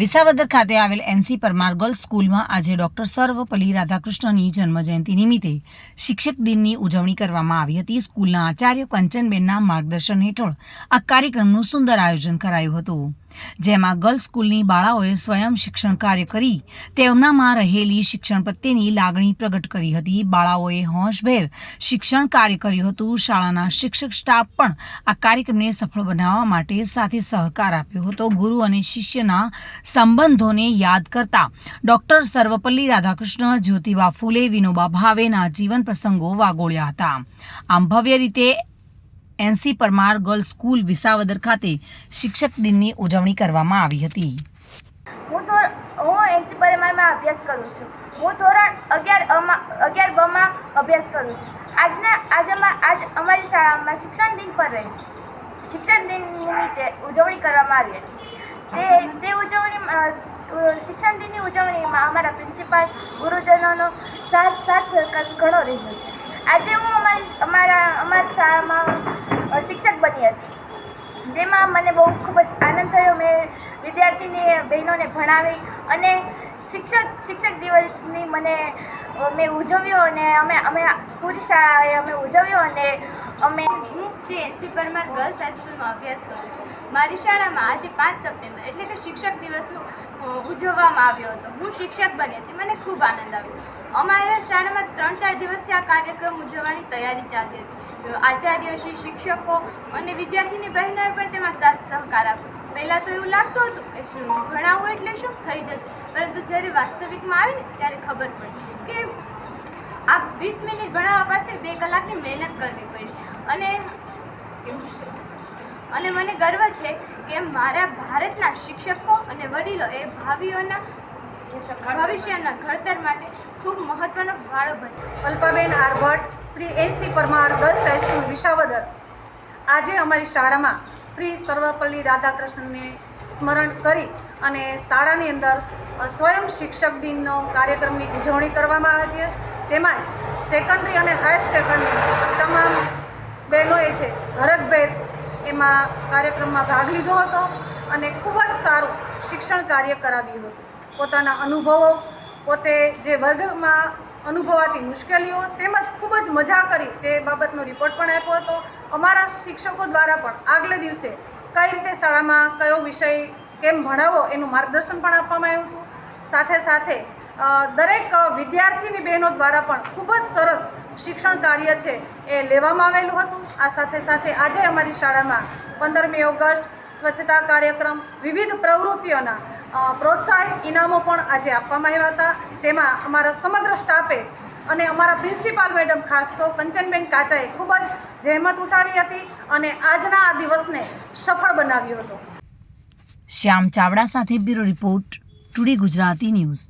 વિસાવદર ખાતે આવેલ NC Parmar girls સ્કૂલમાં આજે ડોક્ટર સર્વપલ્લી રાધાકૃષ્ણની જન્મજયંતિ નિમિત્તે શિક્ષક દિનની ઉજવણી કરવામાં આવી હતી. સ્કૂલના આચાર્ય કંચનબેનના માર્ગદર્શન હેઠળ આ કાર્યક્રમનું સુંદર આયોજન કરાયું હતું. જેમાં ગર્લ્સ સ્કૂલની બાળાઓએ સ્વયં શિક્ષણ કાર્ય કરી તેમનામાં રહેલી શિક્ષણ પ્રત્યેની લાગણી પ્રગટ કરી હતી. બાળાઓએ હોંશભેર શિક્ષણ કાર્ય કર્યું હતું. શાળાના શિક્ષક સ્ટાફ પણ આ કાર્યક્રમને સફળ બનાવવા માટે સાથે સહકાર આપ્યો હતો. ગુરુ અને શિષ્યના સંબંધોને યાદ કરતા. ડોક્ટર સર્વપલ્લી રાધાકૃષ્ણ, જ્યોતિબા ફૂલે, વિનોબા ભાવેના જીવન પ્રસંગો વાગોળ્યા હતા. આમ ભવ્ય રીતે NC Parmar girls school, Visavadar ખાતે શિક્ષક દિનની ઉજવણી કરવામાં આવી હતી. હું તો, હું એનસી પરિમારમાં અભ્યાસ કરું છું. હું ધોરણ અગિયાર અગિયાર બમાં અભ્યાસ કરું છું. આજના આજે આજ અમારી શાળામાં શિક્ષણ દિન પર રહી. શિક્ષણ દિન નિમિત્તે ઉજવણી કરવામાં આવી હતી. તે તે ઉજવણીમાં શિક્ષણ દિનની ઉજવણીમાં અમારા પ્રિન્સિપાલ ગુરુજનોનો સાથ સાથ ઘણો રહ્યો છે. આજે હું અમારી અમારા, અમારી શાળામાં શિક્ષક બની હતી. તેમાં મને બહુ ખૂબ જ આનંદ થયો. મેં વિદ્યાર્થીની બહેનોને ભણાવી અને શિક્ષક શિક્ષક દિવસની મને મેં ઉજવ્યો અને અમે અમે પૂરી શાળાએ અમે ઉજવ્યો અને અમે હું શ્રી એનસી પરમાર ગર્લ્સ હાઈસ્કૂલમાં અભ્યાસ કરું છું. મારી શાળામાં આજે પાંચ સપ્ટેમ્બર એટલે કે શિક્ષક દિવસનું ઉજવવામાં આવ્યો હતો. હું શિક્ષક બની હતી. મને ખૂબ આનંદ આવ્યો. અમારા શાળામાં ત્રણ ચાર દિવસથી આ કાર્યક્રમ ઉજવવાની તૈયારી ચાલતી હતી. આચાર્ય શ્રી, શિક્ષકો અને વિદ્યાર્થીની બહેનોએ પણ તેમાં સાથ સહકાર આપ્યો. પહેલાં તો એવું લાગતું હતું કે ભણાવવું એટલે શું થઈ જશે? પરંતુ જ્યારે વાસ્તવિકમાં આવી ને ત્યારે ખબર પડી કે આ વીસ મિનિટ ભણાવવા પાછળ બે કલાકની મહેનત કરવી પડી. અને અને મને ગર્વ છે કે મારા ભારતના શિક્ષકો અને વડીલો એ ભાવિઓના ભવિષ્યના ઘડતર માટે ખૂબ મહત્વનો ફાળો ભજવે Alpaben R Shri Shri NC Parmar girls high school Visavadar. આજે અમારી શાળામાં શ્રી સર્વપલ્લી રાધાકૃષ્ણને સ્મરણ કરી અને શાળાની અંદર સ્વયં શિક્ષક દિનનો કાર્યક્રમની ઉજવણી કરવામાં આવી હતી. તેમજ સેકન્ડરી અને હાયર સેકન્ડરી તમામ બહેનોએ છે હરખભેર એમાં કાર્યક્રમમાં ભાગ લીધો હતો અને ખૂબ જ સારું શિક્ષણ કાર્ય કરાવ્યું હતું. પોતાના અનુભવો, પોતે જે વર્ગમાં અનુભવાતી મુશ્કેલીઓ તેમજ ખૂબ જ મજા કરી તે બાબતનો રિપોર્ટ પણ આપ્યો હતો. અમારા શિક્ષકો દ્વારા પણ આગલે દિવસે કઈ રીતે શાળામાં કયો વિષય કેમ ભણાવવો એનું માર્ગદર્શન પણ આપવામાં આવ્યું હતું. સાથે સાથે દરેક વિદ્યાર્થીની બહેનો દ્વારા પણ ખૂબ જ સરસ શિક્ષણ કાર્ય છે એ લેવામાં આવેલું હતું. આ સાથે સાથે આજે અમારી શાળામાં પંદરમી ઓગસ્ટ સ્વચ્છતા કાર્યક્રમ વિવિધ પ્રવૃત્તિઓના પ્રોત્સાહન ઇનામો પણ આજે આપવામાં આવ્યા હતા. તેમાં અમારા સમગ્ર સ્ટાફે અને અમારા પ્રિન્સિપાલ મેડમ, ખાસ તો કંચનબેન કાચાએ ખૂબ જ જહેમત ઉઠાવી હતી અને આજના આ દિવસને સફળ બનાવ્યો હતો. શ્યામ ચાવડા સાથે bureau report, today Gujarati news.